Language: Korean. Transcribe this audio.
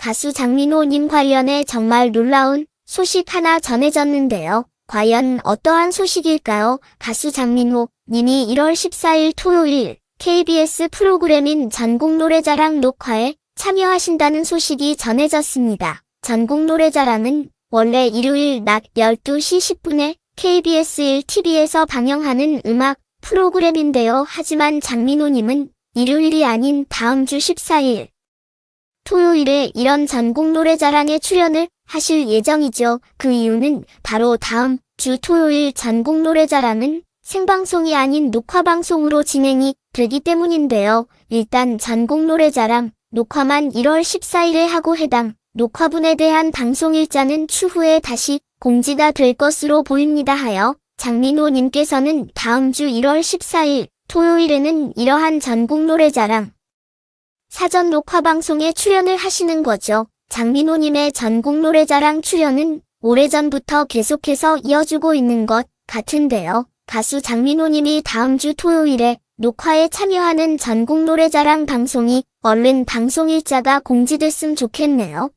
가수 장민호님 관련해 정말 놀라운 소식 하나 전해졌는데요. 과연 어떠한 소식일까요? 가수 장민호 님이 1월 14일 토요일 KBS 프로그램인 전국 노래자랑 녹화에 참여하신다는 소식이 전해졌습니다. 전국 노래자랑은 원래 일요일 낮 12시 10분에 KBS 1TV에서 방영하는 음악 프로그램인데요. 하지만 장민호님은 일요일이 아닌 다음 주 14일 토요일에 이런 전국 노래자랑에 출연을 하실 예정이죠. 그 이유는 바로 다음 주 토요일 전국 노래자랑은 생방송이 아닌 녹화방송으로 진행이 되기 때문인데요. 일단 전국 노래자랑 녹화만 1월 14일에 하고 해당 녹화분에 대한 방송 일자는 추후에 다시 공지가 될 것으로 보입니다 하여 장민호님께서는 다음 주 1월 14일 토요일에는 이러한 전국 노래자랑 사전 녹화 방송에 출연을 하시는 거죠. 장민호님의 전국 노래자랑 출연은 오래전부터 계속해서 이어주고 있는 것 같은데요. 가수 장민호님이 다음 주 토요일에 녹화에 참여하는 전국 노래자랑 방송이 얼른 방송 일자가 공지됐으면 좋겠네요.